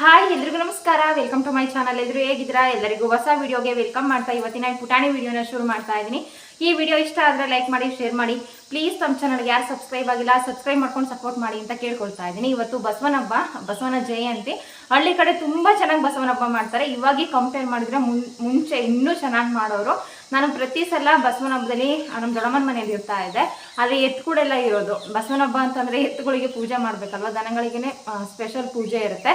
Hi ಎಲ್ರಿಗೂ ನಮಸ್ಕಾರ. Welcome to my channel ಎಲ್ರು ಹೇಗಿದ್ದೀರಾ? ಎಲ್ಲರಿಗೂ ಹೊಸ ವಿಡಿಯೋಗೆ ವೆಲ್ಕಮ್ ಮಾಡ್ತಾ ಇವತ್ತಿನ ಪುಟಾಣಿ ವಿಡಿಯೋನ ಶುರು ಮಾಡ್ತಾ ಇದ್ದೀನಿ. ಈ ವಿಡಿಯೋ ಇಷ್ಟ ಆದರೆ ಲೈಕ್ ಮಾಡಿ ಶೇರ್ ಮಾಡಿ. ಪ್ಲೀಸ್ ನಮ್ಮ ಚಾನಲ್ಗೆ ಯಾರು ಸಬ್ಸ್ಕ್ರೈಬ್ ಆಗಿಲ್ಲ ಸಬ್ಸ್ಕ್ರೈಬ್ ಮಾಡ್ಕೊಂಡು ಸಪೋರ್ಟ್ ಮಾಡಿ ಅಂತ ಕೇಳ್ಕೊಳ್ತಾ ಇದ್ದೀನಿ. ಇವತ್ತು ಬಸವನ ಬಸವನ ಜಯಂತಿ. ಹಳ್ಳಿ ಕಡೆ ತುಂಬ ಚೆನ್ನಾಗಿ ಬಸವನ ಹಬ್ಬ ಮಾಡ್ತಾರೆ. ಇವಾಗಿ ಕಂಪೇರ್ ಮಾಡಿದ್ರೆ ಮುಂಚೆ ಇನ್ನೂ ಚೆನ್ನಾಗಿ ಮಾಡೋರು. ನಾನು ಪ್ರತಿ ಸಲ ಬಸವನ ಹಬ್ಬದಲ್ಲಿ ನಮ್ಮ ದೊಡ್ಡಮ್ಮನ ಮನೇಲಿ ಇರ್ತಾ ಇದೆ ಅಲ್ಲಿ ಎತ್ತುಗಳೆಲ್ಲ ಇರೋದು. ಬಸವನ ಹಬ್ಬ ಅಂತಂದರೆ ಎತ್ತುಗಳಿಗೆ ಪೂಜೆ ಮಾಡಬೇಕಲ್ವ? ದನಗಳಿಗೆ ಸ್ಪೆಷಲ್ ಪೂಜೆ ಇರುತ್ತೆ.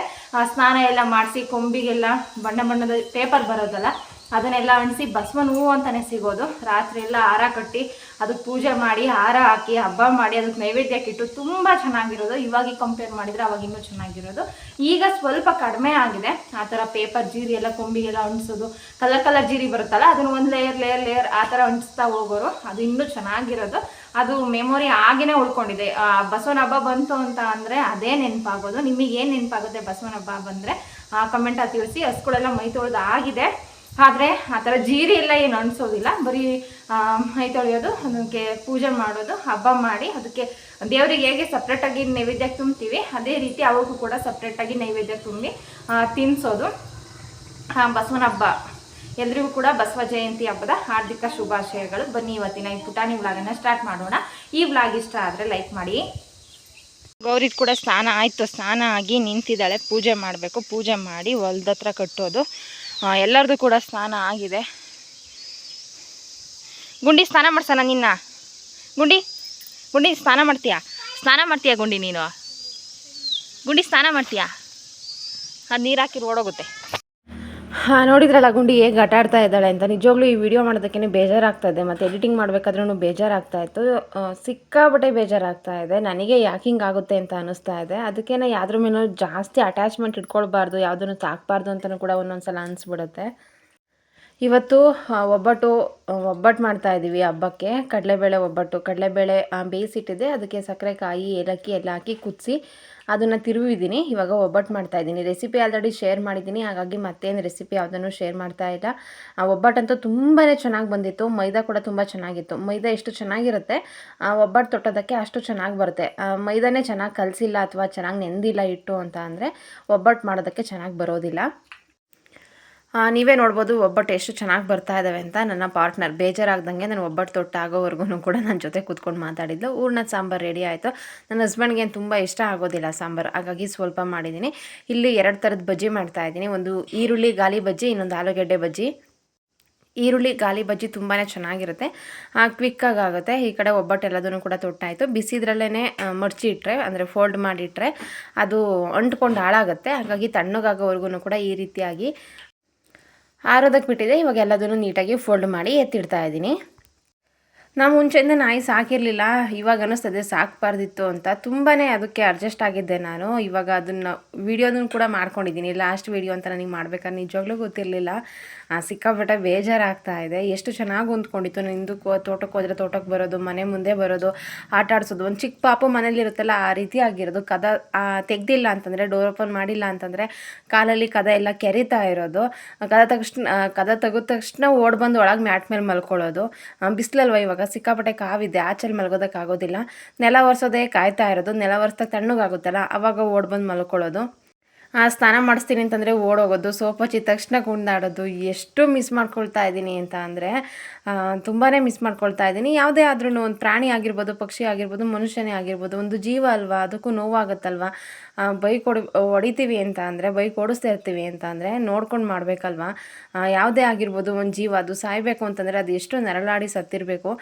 ಸ್ನಾನ ಎಲ್ಲ ಮಾಡಿಸಿ, ಕೊಂಬಿಗೆಲ್ಲ ಬಣ್ಣ ಬಣ್ಣದ ಪೇಪರ್ ಬರೋದಲ್ಲ ಅದನ್ನೆಲ್ಲ ಅಣಿಸಿ ಬಸವನ ಹೂವು ಅಂತಾನೆ ಸಿಗೋದು. ರಾತ್ರಿ ಎಲ್ಲ ಹಾರ ಕಟ್ಟಿ ಅದಕ್ಕೆ ಪೂಜೆ ಮಾಡಿ, ಹಾರ ಹಾಕಿ, ಹಬ್ಬ ಮಾಡಿ, ಅದಕ್ಕೆ ನೈವೇದ್ಯಕ್ಕೆ ಇಟ್ಟು ತುಂಬ ಚೆನ್ನಾಗಿರೋದು. ಇವಾಗ ಕಂಪೇರ್ ಮಾಡಿದರೆ ಅವಾಗ ಇನ್ನೂ ಚೆನ್ನಾಗಿರೋದು. ಈಗ ಸ್ವಲ್ಪ ಕಡಿಮೆ ಆಗಿದೆ. ಆ ಥರ ಪೇಪರ್ ಜೀರಿ ಎಲ್ಲ ಕೊಂಬಿಗೆಲ್ಲ ಅಂಟಿಸೋದು ಕಲರ್ ಕಲರ್ ಜೀರಿ ಬರುತ್ತಲ್ಲ, ಅದನ್ನು ಒಂದು ಲೇಯರ್ ಲೇಯರ್ ಲೇಯರ್ ಆ ಥರ ಅಂಟಿಸ್ತಾ ಹೋಗೋರು, ಅದು ಇನ್ನೂ ಚೆನ್ನಾಗಿರೋದು. ಅದು ಮೆಮೊರಿ ಆಗೇ ಉಳ್ಕೊಂಡಿದೆ. ಬಸವನ ಹಬ್ಬ ಬಂತು ಅಂತ ಅಂದರೆ ಅದೇ ನೆನಪಾಗೋದು. ನಿಮಗೆ ಏನು ನೆನಪಾಗುತ್ತೆ ಬಸವನ ಹಬ್ಬ ಬಂದರೆ ಕಮೆಂಟಲ್ಲಿ ತಿಳಿಸಿ. ಹಸ್ಗಳೆಲ್ಲ ಮೈ ತೊಳೆದು ಆಗಿದೆ. ಆದರೆ ಆ ಥರ ಜೀರಿ ಎಲ್ಲ ಏನು ಅನಿಸೋದಿಲ್ಲ. ಬರೀ ಮೈ ತೊಳೆಯೋದು, ಅದಕ್ಕೆ ಪೂಜೆ ಮಾಡೋದು, ಹಬ್ಬ ಮಾಡಿ, ಅದಕ್ಕೆ ದೇವರಿಗೆ ಹೇಗೆ ಸಪ್ರೇಟಾಗಿ ನೈವೇದ್ಯಕ್ಕೆ ತುಂಬ್ತೀವಿ, ಅದೇ ರೀತಿ ಅವಕ್ಕೂ ಕೂಡ ಸಪ್ರೇಟಾಗಿ ನೈವೇದ್ಯ ತುಂಬಿ ತಿನ್ನಿಸೋದು ಬಸವನ ಹಬ್ಬ. ಎಲ್ರಿಗೂ ಕೂಡ ಬಸವ ಜಯಂತಿ ಹಬ್ಬದ ಹಾರ್ದಿಕ ಶುಭಾಶಯಗಳು. ಬನ್ನಿ ಇವತ್ತಿನ ಈ ಪುಟಾಣಿ ವ್ಲಾಗನ್ನು ಸ್ಟಾರ್ಟ್ ಮಾಡೋಣ. ಈ ವ್ಲಾಗ್ ಇಷ್ಟ ಆದರೆ ಲೈಕ್ ಮಾಡಿ. ಗೌರಿದ್ ಕೂಡ ಸ್ನಾನ ಆಯಿತು. ಸ್ನಾನ ಆಗಿ ನಿಂತಿದ್ದಾಳೆ. ಪೂಜೆ ಮಾಡಬೇಕು. ಪೂಜೆ ಮಾಡಿ ಹೊಲ್ದ ಹತ್ರ ಕಟ್ಟೋದು. ಎಲ್ಲರದು ಕೂಡ ಸ್ನಾನ ಆಗಿದೆ. ಗುಂಡಿ ಸ್ನಾನ ಮಾಡ್ಸಣ ನಿನ್ನ? ಗುಂಡಿ ಗುಂಡಿ ಸ್ನಾನ ಮಾಡ್ತೀಯಾ? ಸ್ನಾನ ಮಾಡ್ತೀಯಾ ಗುಂಡಿ ನೀನು? ಗುಂಡಿ ಸ್ನಾನ ಮಾಡ್ತೀಯಾ? ಅದು ನೀರು ಹಾಕಿ ಓಡೋಗುತ್ತೆ ಹಾಂ ನೋಡಿದ್ರಲ್ಲ ಗುಂಡಿ ಹೇಗೆ ಆಟ ಆಡ್ತಾ ಇದ್ದಾಳೆ ಅಂತ. ನಿಜವಾಗ್ಲೂ ಈ ವಿಡಿಯೋ ಮಾಡೋದಕ್ಕೇನೆ ಬೇಜಾರಾಗ್ತಾ ಇದೆ. ಮತ್ತು ಎಡಿಟಿಂಗ್ ಮಾಡಬೇಕಾದ್ರೂ ಬೇಜಾರಾಗ್ತಾ ಇತ್ತು. ಆ, ಸಿಕ್ಕಾಪಟ್ಟೆ ಬೇಜಾರಾಗ್ತಾ ಇದೆ. ನನಗೆ ಯಾಕೆ ಹಿಂಗೆ ಆಗುತ್ತೆ ಅಂತ ಅನ್ನಿಸ್ತಾ ಇದೆ. ಅದಕ್ಕೆ ಯಾವ್ದ್ರ ಮೇಲೆ ಜಾಸ್ತಿ ಅಟ್ಯಾಚ್ಮೆಂಟ್ ಇಟ್ಕೊಳ್ಬಾರ್ದು ಯಾವುದನ್ನು ತಾಕಬಾರ್ದು ಅಂತಲೂ ಕೂಡ ಒಂದೊಂದು ಸಲ ಅನಿಸ್ಬಿಡುತ್ತೆ. ಇವತ್ತು ಒಬ್ಬಟ್ಟು ಒಬ್ಬಟ್ಟು ಮಾಡ್ತಾ ಇದ್ದೀವಿ ಹಬ್ಬಕ್ಕೆ. ಕಡಲೆಬೇಳೆ ಒಬ್ಬಟ್ಟು. ಕಡಲೆಬೇಳೆ ಬೇಯಿಸಿಟ್ಟಿದೆ. ಅದಕ್ಕೆ ಸಕ್ಕರೆ ಕಾಯಿ ಏಲಕ್ಕಿ ಎಲ್ಲ ಹಾಕಿ ಕುದಿಸಿ ಅದನ್ನು ತಿರುವಿದ್ದೀನಿ. ಇವಾಗ ಒಬ್ಬಟ್ಟು ಮಾಡ್ತಾ ಇದ್ದೀನಿ. ರೆಸಿಪಿ ಆಲ್ರೆಡಿ ಶೇರ್ ಮಾಡಿದ್ದೀನಿ. ಹಾಗಾಗಿ ಮತ್ತೇನು ರೆಸಿಪಿ ಯಾವುದನ್ನು ಶೇರ್ ಮಾಡ್ತಾ ಇಲ್ಲ. ಆ ಒಬ್ಬಟ್ಟಂತೂ ತುಂಬಾ ಚೆನ್ನಾಗಿ ಬಂದಿತ್ತು. ಮೈದಾ ಕೂಡ ತುಂಬ ಚೆನ್ನಾಗಿತ್ತು. ಮೈದಾ ಎಷ್ಟು ಚೆನ್ನಾಗಿರುತ್ತೆ, ಆ ಒಬ್ಬಟ್ಟು ತೊಟ್ಟೋದಕ್ಕೆ ಅಷ್ಟು ಚೆನ್ನಾಗಿ ಬರುತ್ತೆ. ಮೈದಾನೇ ಚೆನ್ನಾಗಿ ಕಲಸಿಲ್ಲ ಅಥವಾ ಚೆನ್ನಾಗಿ ನೆಂದಿಲ್ಲ ಹಿಟ್ಟು ಅಂತ ಅಂದರೆ ಒಬ್ಬಟ್ಟು ಮಾಡೋದಕ್ಕೆ ಚೆನ್ನಾಗಿ ಬರೋದಿಲ್ಲ. ನೀವೇ ನೋಡ್ಬೋದು ಒಬ್ಬಟ್ಟು ಎಷ್ಟು ಚೆನ್ನಾಗಿ ಬರ್ತಾ ಇದ್ದಾವೆ ಅಂತ ನನ್ನ ಪಾರ್ಟ್ನರ್ ಬೇಜಾರಾಗ್ದಂಗೆ ನಾನು ಒಬ್ಬಟ್ಟು ತೊಟ್ಟು ಆಗೋವರೆಗೂ ಕೂಡ ನನ್ನ ಜೊತೆ ಕೂತ್ಕೊಂಡು ಮಾತಾಡಿದ್ಲು. ಹೂರ್ಣದ ಸಾಂಬಾರು ರೆಡಿ ಆಯಿತು. ನನ್ನ ಹಸ್ಬೆಂಡ್ಗೆ ತುಂಬ ಇಷ್ಟ ಆಗೋದಿಲ್ಲ ಸಾಂಬಾರು. ಹಾಗಾಗಿ ಸ್ವಲ್ಪ ಮಾಡಿದ್ದೀನಿ ಇಲ್ಲಿ ಎರಡು ಥರದ ಬಜ್ಜಿ ಮಾಡ್ತಾ ಇದ್ದೀನಿ. ಒಂದು ಈರುಳ್ಳಿ ಗಾಲಿ ಬಜ್ಜಿ, ಇನ್ನೊಂದು ಆಲೂಗೆಡ್ಡೆ ಬಜ್ಜಿ. ಈರುಳ್ಳಿ ಗಾಲಿ ಬಜ್ಜಿ ತುಂಬಾ ಚೆನ್ನಾಗಿರುತ್ತೆ. ಕ್ವಿಕ್ಕಾಗಿ ಆಗುತ್ತೆ. ಈ ಕಡೆ ಒಬ್ಬಟ್ಟು ಎಲ್ಲದನ್ನು ಕೂಡ ತೊಟ್ಟಾಯಿತು. ಬಿಸಿದ್ರಲ್ಲೇ ಮಡಚಿ ಇಟ್ಟರೆ ಅಂದರೆ ಫೋಲ್ಡ್ ಮಾಡಿಟ್ರೆ, ಅದು ಅಂಟ್ಕೊಂಡು ಹಾಳಾಗುತ್ತೆ. ಹಾಗಾಗಿ ತಣ್ಣಗಾಗೋವರೆಗೂ ಕೂಡ ಈ ರೀತಿಯಾಗಿ ಆರೋದಕ್ಕೆ ಬಿಟ್ಟಿದೆ. ಇವಾಗ ಎಲ್ಲದನ್ನು ನೀಟಾಗಿ ಫೋಲ್ಡ್ ಮಾಡಿ ಎತ್ತಿಡ್ತಾ ಇದ್ದೀನಿ. ನಾವು ಮುಂಚೆಯಿಂದ ನಾಯಿ ಸಾಕಿರಲಿಲ್ಲ, ಇವಾಗ ಅನ್ನಿಸ್ತದೆ ಸಾಕಬಾರ್ದಿತ್ತು ಅಂತ. ತುಂಬಾ ಅದಕ್ಕೆ ಅಡ್ಜಸ್ಟ್ ಆಗಿದ್ದೆ ನಾನು. ಇವಾಗ ಅದನ್ನು ವೀಡಿಯೋದನ್ನು ಕೂಡ ಮಾಡ್ಕೊಂಡಿದ್ದೀನಿ ಲಾಸ್ಟ್ ವೀಡಿಯೋ ಅಂತ ನನಗೆ ಮಾಡ್ಬೇಕಾದ್ರೆ ನಿಜವಾಗ್ಲೂ ಗೊತ್ತಿರಲಿಲ್ಲ. ಸಿಕ್ಕಾಪಟ್ಟೆ ಬೇಜಾರಾಗ್ತಾ ಇದೆ. ಎಷ್ಟು ಚೆನ್ನಾಗಿ ಹೊಂದ್ಕೊಂಡಿತ್ತು ನಿಂದು ತೋಟಕ್ಕೆ ಹೋದರೆ ತೋಟಕ್ಕೆ ಬರೋದು, ಮನೆ ಮುಂದೆ ಬರೋದು, ಆಟ ಆಡಿಸೋದು. ಒಂದು ಚಿಕ್ಕ ಪಾಪು ಮನೇಲಿರುತ್ತಲ್ಲ ಆ ರೀತಿ ಆಗಿರೋದು. ಕದ ತೆಗ್ದಿಲ್ಲ ಅಂತಂದರೆ ಡೋರ್ ಓಪನ್ ಮಾಡಿಲ್ಲ ಅಂತಂದರೆ ಕಾಲಲ್ಲಿ ಕದ ಎಲ್ಲ ಕೆರಿತಾ ಇರೋದು. ಕದ ತಕ್ಷಣ, ಕದ ತೆಗೆದ ತಕ್ಷಣ ಓಡ್ ಬಂದು ಒಳಗೆ ಮ್ಯಾಟ್ ಮೇಲೆ ಮಲ್ಕೊಳ್ಳೋದು. ಬಿಸಿಲಲ್ವ ಇವಾಗ? ಸಿಕ್ಕಾಪಟ್ಟೆ ಕಾವಿದೆ, ಆಚೆಲಿ ಮಲಗೋದಕ್ಕಾಗೋದಿಲ್ಲ. ನೆಲ ಒರೆಸೋದೇ ಕಾಯ್ತಾ ಇರೋದು, ನೆಲ ಒರೆಸ್ದಾಗ ತಣ್ಣಗಾಗುತ್ತಲ್ಲ, ಅವಾಗ ಓಡ್ ಬಂದು ಮಲ್ಕೊಳ್ಳೋದು. ಸ್ನಾನ ಮಾಡಿಸ್ತೀನಿ ಅಂತಂದರೆ ಓಡೋಗೋದು ಸೋಪ್ ಹಚ್ಚಿದ ತಕ್ಷಣ ಗುಂಡಾಡೋದು ಎಷ್ಟು ಮಿಸ್ ಮಾಡ್ಕೊಳ್ತಾ ಇದ್ದೀನಿ ಅಂತ ಅಂದರೆ ತುಂಬಾ ಮಿಸ್ ಮಾಡ್ಕೊಳ್ತಾ ಇದ್ದೀನಿ. ಯಾವುದೇ ಆದ್ರೂ ಒಂದು ಪ್ರಾಣಿ ಆಗಿರ್ಬೋದು ಪಕ್ಷಿ ಆಗಿರ್ಬೋದು ಮನುಷ್ಯನೇ ಆಗಿರ್ಬೋದು ಒಂದು ಜೀವ ಅಲ್ವಾ ಅದಕ್ಕೂ ನೋವಾಗುತ್ತಲ್ವ? ಆ, ಬೈಕ್ ಹೊಡಿ ಹೊಡಿತೀವಿ ಅಂತ ಅಂದರೆ ಬೈಕ್ ಓಡಿಸ್ತಾ ಇರ್ತೀವಿ ಅಂತ ಅಂದರೆ ನೋಡ್ಕೊಂಡು ಮಾಡಬೇಕಲ್ವಾ? ಯಾವುದೇ ಆಗಿರ್ಬೋದು ಒಂದು ಜೀವ ಅದು ಸಾಯಬೇಕು ಅಂತಂದರೆ ಅದು ಎಷ್ಟು ನರಳಾಡಿ ಸತ್ತಿರಬೇಕು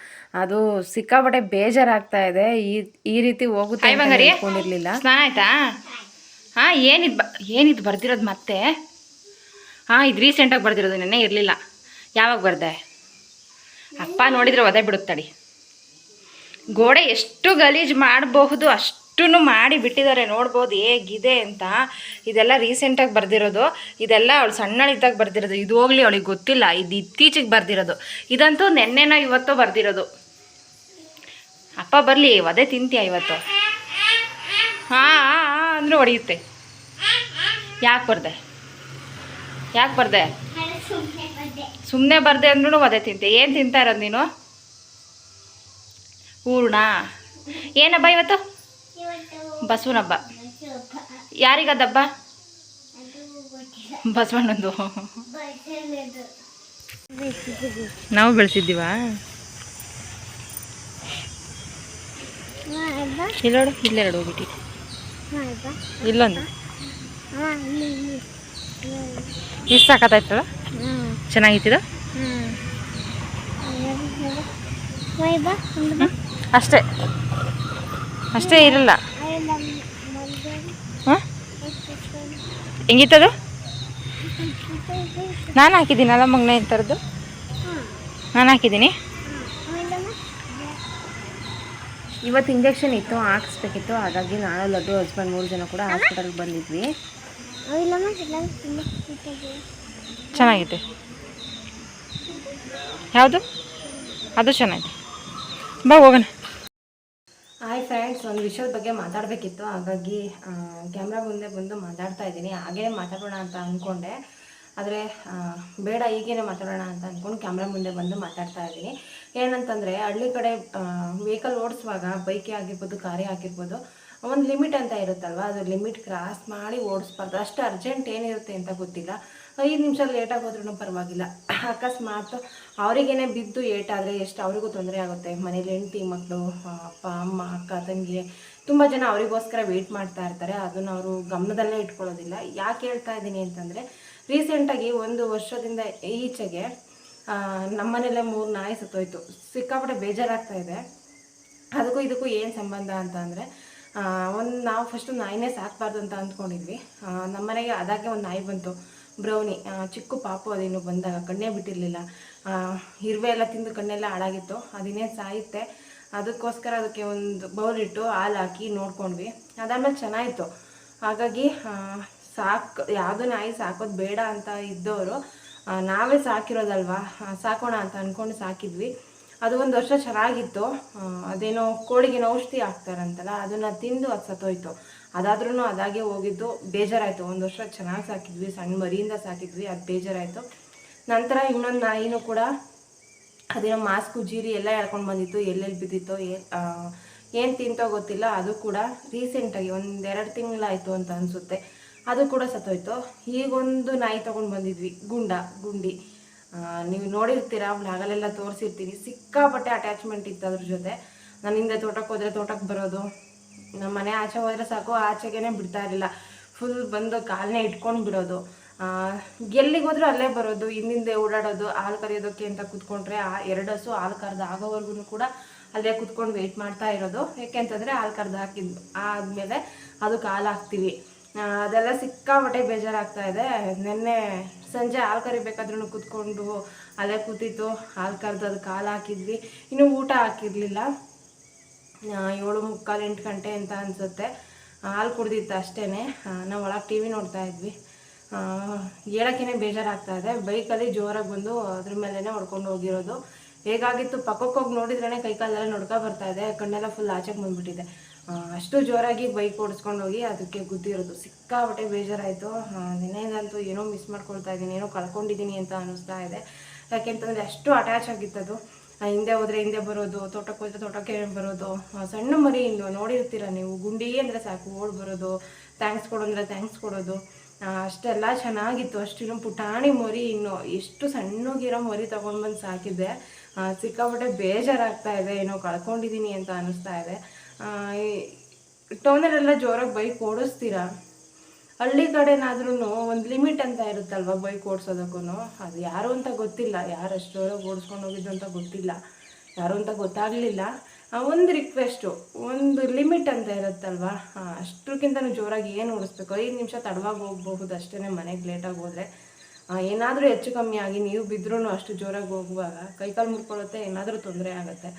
ಅದು ಸಿಕ್ಕಾಪಟ್ಟೆ ಬೇಜಾರಾಗ್ತಾ ಇದೆ. ಈ ಈ ರೀತಿ ಹೋಗುತ್ತೆ ಆಯ್ತಾ? ಹಾಂ, ಏನಿದು ಬ, ಏನಿದು ಬರ್ದಿರೋದು ಮತ್ತೆ? ಹಾಂ, ಇದು ರೀಸೆಂಟಾಗಿ ಬರ್ದಿರೋದು, ನೆನ್ನೆ ಇರಲಿಲ್ಲ. ಯಾವಾಗ ಬರ್ದೆ? ಅಪ್ಪ ನೋಡಿದರೆ ಒದೆ ಬಿಡುತ್ತಡಿ ಗೋಡೆ ಎಷ್ಟು ಗಲೀಜು ಮಾಡಬಹುದು ಅಷ್ಟೂ ಮಾಡಿ ಬಿಟ್ಟಿದ್ದಾರೆ, ನೋಡ್ಬೋದು ಹೇಗಿದೆ ಅಂತ. ಇದೆಲ್ಲ ರೀಸೆಂಟಾಗಿ ಬರ್ದಿರೋದು, ಇದೆಲ್ಲ ಅವಳು ಸಣ್ಣಳಿದ್ದಾಗ ಬರ್ದಿರೋದು, ಇದು ಹೋಗ್ಲಿ ಅವಳಿಗೆ ಗೊತ್ತಿಲ್ಲ, ಇದು ಇತ್ತೀಚೆಗೆ ಬರ್ದಿರೋದು. ಇದಂತೂ ನೆನ್ನೆನ ಇವತ್ತೋ ಬರ್ದಿರೋದು. ಅಪ್ಪ ಬರಲಿ, ಒದೆ ತಿಂತೀಯ ಇವತ್ತು? ಹಾಂ ಅಂದರೆ ಹೊಡೆಯುತ್ತೆ. ಯಾಕೆ ಬರ್ದೆ? ಯಾಕೆ ಬರ್ದೆ? ಸುಮ್ಮನೆ ಬರ್ದೆ ಅಂದ್ರೂ ಒದೆ ತಿಂತೆ. ಏನು ತಿಂತಾ ಇರೋದು ನೀನು? ಹೂರ್ಣ. ಏನಬ್ಬ ಇವತ್ತು? ಬಸವನಬ್ಬ. ಯಾರಿಗದಬ್ಬ ಬಸವಣ್ಣಂದು. ನಾವು ಬೆಳೆಸಿದ್ದೀವಾ? ಇಲ್ಲೋಡು ಇಲ್ಲೆರಡು ಹೋಗ್ಬಿಟ್ಟು. ಇಲ್ಲೊಂದು. ಇಷ್ಟು ಸಾಕತ್ತಾಯ್ತದ ಚೆನ್ನಾಗಿತ್ತಿದ ಅಷ್ಟೇ. ಅಷ್ಟೇ ಇರಲ್ಲ. ಹಾಂ? ಹೆಂಗಿತ್ತದು? ನಾನು ಹಾಕಿದ್ದೀನಲ್ಲ ಮಗ್ನ ಈ ಥರದ್ದು ನಾನು ಹಾಕಿದ್ದೀನಿ. ಇವತ್ತು ಇಂಜೆಕ್ಷನ್ ಇತ್ತು ಹಾಕಿಸ್ಬೇಕಿತ್ತು. ಹಾಗಾಗಿ ನಾನು ಲಡ್ಡು ಹಸ್ಬೆಂಡ್ ಮೂರು ಜನ ಕೂಡ ಹಾಸ್ಪಿಟಲ್ಗೆ ಬಂದಿದ್ವಿ. ಚೆನ್ನಾಗಿದೆ ಯಾವುದು? ಅದು ಚೆನ್ನಾಗಿದೆ. ಬಾ ಹೋಗೋಣ. ಹಾಯ್ ಫ್ರೆಂಡ್ಸ್ ಒಂದು ವಿಷಯದ ಬಗ್ಗೆ ಮಾತಾಡಬೇಕಿತ್ತು. ಹಾಗಾಗಿ ಕ್ಯಾಮ್ರಾ ಮುಂದೆ ಬಂದು ಮಾತಾಡ್ತಾ ಇದ್ದೀನಿ. ಹಾಗೇ ಮಾತಾಡೋಣ ಅಂತ ಅಂದ್ಕೊಂಡೆ ಆದರೆ ಬೇಡ, ಈಗೇನೆ ಮಾತಾಡೋಣ ಅಂತ ಅಂದ್ಕೊಂಡು ಕ್ಯಾಮ್ರಾ ಮುಂದೆ ಬಂದು ಮಾತಾಡ್ತಾ ಇದ್ದೀನಿ. ಏನಂತಂದರೆ, ಹಳ್ಳಿ ಕಡೆ ವೆಹಿಕಲ್ ಓಡಿಸುವಾಗ ಬೈಕೇ ಆಗಿರ್ಬೋದು ಕಾರೇ ಆಗಿರ್ಬೋದು, ಒಂದು ಲಿಮಿಟ್ ಅಂತ ಇರುತ್ತಲ್ವ? ಅದು ಲಿಮಿಟ್ ಕ್ರಾಸ್ ಮಾಡಿ ಓಡಿಸ್ಬಾರ್ದು. ಅಷ್ಟು ಅರ್ಜೆಂಟ್ ಏನಿರುತ್ತೆ ಅಂತ ಗೊತ್ತಿಲ್ಲ. ಐದು ನಿಮಿಷ ಲೇಟಾಗಿ ಹೋದ್ರೂ ಪರವಾಗಿಲ್ಲ. ಅಕಸ್ಮಾತ್ ಅವರಿಗೇನೆ ಬಿದ್ದು ಏಟಾದರೆ ಎಷ್ಟು ಅವರಿಗೂ ತೊಂದರೆ ಆಗುತ್ತೆ. ಮನೇಲಿ ಹೆಂಡತಿ ಮಕ್ಕಳು ಅಪ್ಪ, ಅಮ್ಮ, ಅಕ್ಕ, ತಂಗಿ, ತುಂಬ ಜನ ಅವರಿಗೋಸ್ಕರ ವೆಯ್ಟ್ ಮಾಡ್ತಾ ಇರ್ತಾರೆ. ಅದನ್ನು ಅವರು ಗಮನದಲ್ಲೇ ಇಟ್ಕೊಳ್ಳೋದಿಲ್ಲ. ಯಾಕೆ ಹೇಳ್ತಾ ಇದ್ದೀನಿ ಅಂತಂದರೆ ರೀಸೆಂಟಾಗಿ ಒಂದು ವರ್ಷದಿಂದ ಈಚೆಗೆ ನಮ್ಮನೇಲೆ ಮೂರು ನಾಯಿ ಸತ್ತೋಯ್ತು. ಸಿಕ್ಕಾಪಟ್ಟೆ ಬೇಜಾರಾಗ್ತಾ ಇದೆ. ಅದಕ್ಕೂ ಇದಕ್ಕೂ ಏನು ಸಂಬಂಧ ಅಂತ ಅಂದರೆ ಒಂದು ನಾವು ಫಸ್ಟು ನಾಯಿನೇ ಸಾಕಬಾರ್ದು ಅಂತ ಅಂದ್ಕೊಂಡಿದ್ವಿ. ನಮ್ಮನೆಗೆ ಅದಾಗೆ ಒಂದು ನಾಯಿ ಬಂತು, ಬ್ರೌನಿ. ಚಿಕ್ಕ ಪಾಪು ಅದೇನು ಬಂದಾಗ, ಕಣ್ಣೇ ಬಿಟ್ಟಿರಲಿಲ್ಲ. ಇರುವೆ ಎಲ್ಲ ತಿಂದು ಕಣ್ಣೆಲ್ಲ ಹಾಳಾಗಿತ್ತು. ಅದಿನೇ ಸಾಯುತ್ತೆ? ಅದಕ್ಕೋಸ್ಕರ ಅದಕ್ಕೆ ಒಂದು ಬೌಲ್ ಇಟ್ಟು ಹಾಲು ಹಾಕಿ ನೋಡ್ಕೊಂಡ್ವಿ. ಅದಾದಮೇಲೆ ಚೆನ್ನಾಗಿತ್ತು. ಹಾಗಾಗಿ ಸಾಕು, ಯಾವುದೋ ನಾಯಿ ಸಾಕೋದು ಬೇಡ ಅಂತ ಇದ್ದವರು ನಾವೇ ಸಾಕಿರೋದಲ್ವಾ? ಸಾಕೋಣ ಅಂತ ಅಂದ್ಕೊಂಡು ಸಾಕಿದ್ವಿ. ಅದು ಒಂದು ವರ್ಷ ಚೆನ್ನಾಗಿತ್ತು. ಅದೇನೋ ಕೋಳಿಗೆ ಔಷಧಿ ಹಾಕ್ತಾರಂತಲ್ಲ, ಅದನ್ನು ತಿಂದು ಅದು ಸತ್ತೋಯ್ತು. ಅದಾದ್ರೂ ಅದಾಗೆ ಹೋಗಿದ್ದು, ಬೇಜಾರಾಯಿತು. ಒಂದು ವರ್ಷ ಚೆನ್ನಾಗಿ ಸಾಕಿದ್ವಿ ಸಣ್ಣ ಮರಿಯಿಂದ ಸಾಕಿದ್ವಿ, ಅದು ಬೇಜಾರಾಯಿತು. ನಂತರ ಇನ್ನೊಂದು ನಾಯಿನೂ ಕೂಡ ಅದೇನೋ ಮಾಸ್ಕು, ಜೀರಿ ಎಲ್ಲ ಎಳ್ಕೊಂಡು ಬಂದಿತ್ತು. ಎಲ್ಲೆಲ್ಲಿ ಬಿದ್ದಿತ್ತು ಏನು ತಿಂತೋ ಗೊತ್ತಿಲ್ಲ. ಅದು ಕೂಡ ರೀಸೆಂಟಾಗಿ ಒಂದೆರಡು ತಿಂಗಳಾಯಿತು ಅಂತ ಅನಿಸುತ್ತೆ. ಅದು ಕೂಡ ಸತ್ತೋಯ್ತು. ಈಗೊಂದು ನಾಯಿ ತೊಗೊಂಡು ಬಂದಿದ್ವಿ, ಗುಂಡ, ಗುಂಡಿ. ನೀವು ನೋಡಿರ್ತೀರ ಹಗಲೆಲ್ಲ ತೋರಿಸಿರ್ತೀನಿ. ಸಿಕ್ಕಾಪಟ್ಟೆ ಅಟ್ಯಾಚ್ಮೆಂಟ್ ಇತ್ತು ಅದ್ರ ಜೊತೆ. ನಾನು ಹಿಂದೆ ತೋಟಕ್ಕೆ ಹೋದರೆ ತೋಟಕ್ಕೆ ಬರೋದು. ನಮ್ಮ ಮನೆ ಆಚೆ ಹೋದರೆ ಸಾಕು, ಆಚೆಗೇನೆ ಬಿಡ್ತಾ ಇರಲಿಲ್ಲ. ಫುಲ್ ಬಂದು ಕಾಲನ್ನೇ ಇಟ್ಕೊಂಡು ಬಿಡೋದು. ಎಲ್ಲಿಗೆ ಹೋದರೂ ಅಲ್ಲೇ ಬರೋದು. ಹಿಂದಿಂದೆ ಓಡಾಡೋದು, ಹಾಲು ಕರೆಯೋದಕ್ಕೆ ಅಂತ ಕೂತ್ಕೊಂಡ್ರೆ ಆ ಎರಡು ಹಸು ಹಾಲು ಕರೆದು ಆಗೋವರೆಗೂ ಕೂಡ ಅಲ್ಲೇ ಕುತ್ಕೊಂಡು ವೆಯ್ಟ್ ಮಾಡ್ತಾ ಇರೋದು. ಯಾಕೆಂತಂದರೆ ಹಾಲು ಕರೆದು ಹಾಕಿದ್ದು ಆದಮೇಲೆ ಅದಕ್ಕೆ ಹಾಲು ಹಾಕ್ತೀವಿ. ಅದೆಲ್ಲ ಸಿಕ್ಕಾಪಟ್ಟೆ ಬೇಜಾರಾಗ್ತಾ ಇದೆ. ನಿನ್ನೆ ಸಂಜೆ ಹಾಲು ಕರಿಬೇಕಾದ್ರೂ ಕುತ್ಕೊಂಡು ಅಲ್ಲೇ ಕೂತಿತ್ತು. ಹಾಲು ಕರೆದು ಅದಕ್ಕೆ ಹಾಲು ಹಾಕಿದ್ವಿ. ಇನ್ನೂ ಊಟ ಹಾಕಿರಲಿಲ್ಲ. ಏಳು ಮುಕ್ಕಾಲು ಎಂಟು ಗಂಟೆ ಅಂತ ಅನಿಸುತ್ತೆ. ಹಾಲು ಕುಡ್ದಿತ್ತು ಅಷ್ಟೇ ನಾವು ಒಳಗೆ ಟಿ ವಿ ನೋಡ್ತಾ ಇದ್ವಿ. ಹೇಳೋಕ್ಕೇ ಬೇಜಾರಾಗ್ತಾ ಇದೆ. ಬೈಕಲ್ಲಿ ಜೋರಾಗಿ ಬಂದು ಅದ್ರ ಮೇಲೇ ಹೊಡ್ಕೊಂಡು ಹೋಗಿರೋದು. ಹೇಗಾಗಿತ್ತು? ಪಕ್ಕಕ್ಕೆ ಹೋಗಿ ನೋಡಿದ್ರೇ ಕೈಕಾಲೆಲ್ಲ ನೋಡ್ಕೊ ಬರ್ತಾ ಇದೆ. ಕಣ್ಣೆಲ್ಲ ಫುಲ್ ಆಚೆಗೆ ಬಂದುಬಿಟ್ಟಿದೆ. ಅಷ್ಟು ಜೋರಾಗಿ ಬೈಕ್ ಓಡಿಸ್ಕೊಂಡು ಹೋಗಿ ಅದಕ್ಕೆ ಗುದ್ದಿರೋದು ಸಿಕ್ಕಾಬಟ್ಟೆ ಬೇಜಾರಾಯಿತು. ನಿನ್ನೆದಂತೂ ಏನೋ ಮಿಸ್ ಮಾಡ್ಕೊಳ್ತಾ ಇದ್ದೀನಿ, ಏನೋ ಕಳ್ಕೊಂಡಿದ್ದೀನಿ ಅಂತ ಅನ್ನಿಸ್ತಾ ಇದೆ. ಯಾಕೆಂತಂದರೆ ಅಷ್ಟು ಅಟ್ಯಾಚ್ ಆಗಿತ್ತದು. ಹಿಂದೆ ಹೋದರೆ ಹಿಂದೆ ಬರೋದು, ತೋಟಕ್ಕೆ ಹೋದರೆ ತೋಟಕ್ಕೆ ಬರೋದು. ಸಣ್ಣ ಮರಿ ಇನ್ನು ನೋಡಿರ್ತೀರ ನೀವು? ಗುಂಡಿ ಅಂದರೆ ಸಾಕು, ಓಡ್ ಬರೋದು ಥ್ಯಾಂಕ್ಸ್ ಕೊಡು ಅಂದರೆ ಥ್ಯಾಂಕ್ಸ್ ಕೊಡೋದು. ಅಷ್ಟೆಲ್ಲ ಚೆನ್ನಾಗಿತ್ತು. ಅಷ್ಟು ಪುಟಾಣಿ ಮರಿ ಇನ್ನು ಎಷ್ಟು ಸಣ್ಣಗಿರೋ ಮರಿ ತೊಗೊಂಡು ಬಂದು ಸಾಕಿದ್ದೆ ಸಿಕ್ಕಾಪಟ್ಟೆ ಬೇಜಾರಾಗ್ತಾ ಇದೆ, ಏನೋ ಕಳ್ಕೊಂಡಿದ್ದೀನಿ ಅಂತ ಅನ್ನಿಸ್ತಾ ಇದೆ. ಟೌನಲ್ಲೆಲ್ಲ ಜೋರಾಗಿ ಬೈಕ್ ಓಡಿಸ್ತೀರಾ? ಹಳ್ಳಿ ಕಡೆನಾದ್ರೂ ಒಂದು ಲಿಮಿಟ್ ಅಂತ ಇರುತ್ತಲ್ವ ಬೈಕ್ ಓಡಿಸೋದಕ್ಕೂ ಅದು ಯಾರು ಅಂತ ಗೊತ್ತಿಲ್ಲ. ಯಾರು ಅಷ್ಟು ಜೋರಾಗಿ ಓಡಿಸ್ಕೊಂಡು ಹೋಗಿದ್ದು ಅಂತ ಗೊತ್ತಿಲ್ಲ. ಯಾರು ಅಂತ ಗೊತ್ತಾಗಲಿಲ್ಲ. ಒಂದು ರಿಕ್ವೆಸ್ಟು ಒಂದು ಲಿಮಿಟ್ ಅಂತ ಇರುತ್ತಲ್ವ? ಅಷ್ಟಕ್ಕಿಂತ ಜೋರಾಗಿ ಏನು ಓಡಿಸ್ಬೇಕು? ಐದು ನಿಮಿಷ ತಡವಾಗಿ ಹೋಗಬಹುದು ಅಷ್ಟೇ ಮನೆಗೆ ಲೇಟಾಗಿ ಹೋದರೆ. ಏನಾದರೂ ಹೆಚ್ಚು ಕಮ್ಮಿ ಆಗಿ ನೀವು ಬಿದ್ದರೂ ಅಷ್ಟು ಜೋರಾಗಿ ಹೋಗುವಾಗ ಕೈಕಾಲು ಮುರ್ಕೊಳ್ಳುತ್ತೆ ಏನಾದರೂ ತೊಂದರೆ ಆಗುತ್ತೆ.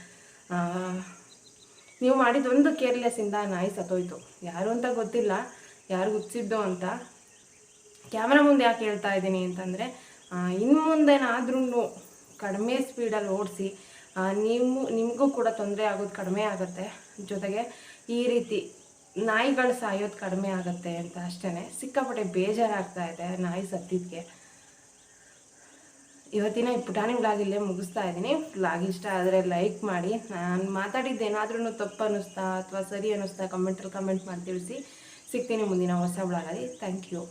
ನೀವು ಮಾಡಿದ ಮಾಡಿದೊಂದು ಕೇರ್ಲೆಸ್ಸಿಂದ ನಾಯಿ ಸತ್ತೋಯ್ತು. ಯಾರು ಅಂತ ಗೊತ್ತಿಲ್ಲ, ಯಾರು ಹುಚ್ಚಿದ್ದು ಅಂತ. ಕ್ಯಾಮ್ರಾ ಮುಂದೆ ಯಾಕೆ ಹೇಳ್ತಾ ಇದ್ದೀನಿ ಅಂತಂದರೆ ಇನ್ನು ಮುಂದೇನಾದ್ರೂ ಕಡಿಮೆ ಸ್ಪೀಡಲ್ಲಿ ಓಡಿಸಿ ನಿಮ್ಮ, ನಿಮಗೂ ಕೂಡ ತೊಂದರೆ ಆಗೋದು ಕಡಿಮೆ ಆಗುತ್ತೆ. ಜೊತೆಗೆ ಈ ರೀತಿ ನಾಯಿಗಳು ಸಾಯೋದು ಕಡಿಮೆ ಆಗುತ್ತೆ ಅಂತ ಅಷ್ಟೇ ಸಿಕ್ಕಾಪಟ್ಟೆ ಬೇಜಾರಾಗ್ತಾ ಇದೆ ನಾಯಿ ಸತ್ತಿದ್ದಕ್ಕೆ ಇವತ್ತಿನ ಈ ಪುಟಾಣಿ ಬ್ಲಾಗ್ ಇಲ್ಲೇ ಮುಗಿಸ್ತಾ ಇದ್ದೀನಿ. ಬ್ಲಾಗ್ ಇಷ್ಟ ಆದರೆ ಲೈಕ್ ಮಾಡಿ. ನಾನು ಮಾತಾಡಿದ್ದೇನಾದ್ರೂ ತಪ್ಪು ಅನ್ನಿಸ್ತಾ ಅಥವಾ ಸರಿ ಅನ್ನಿಸ್ತಾ ಕಮೆಂಟಲ್ಲಿ ಕಮೆಂಟ್ ಮಾಡಿ ತಿಳಿಸಿ ಸಿಗ್ತೀನಿ ಮುಂದಿನ ಹೊಸ ವ್ಲಾಗಲ್ಲಿ ಥ್ಯಾಂಕ್ ಯು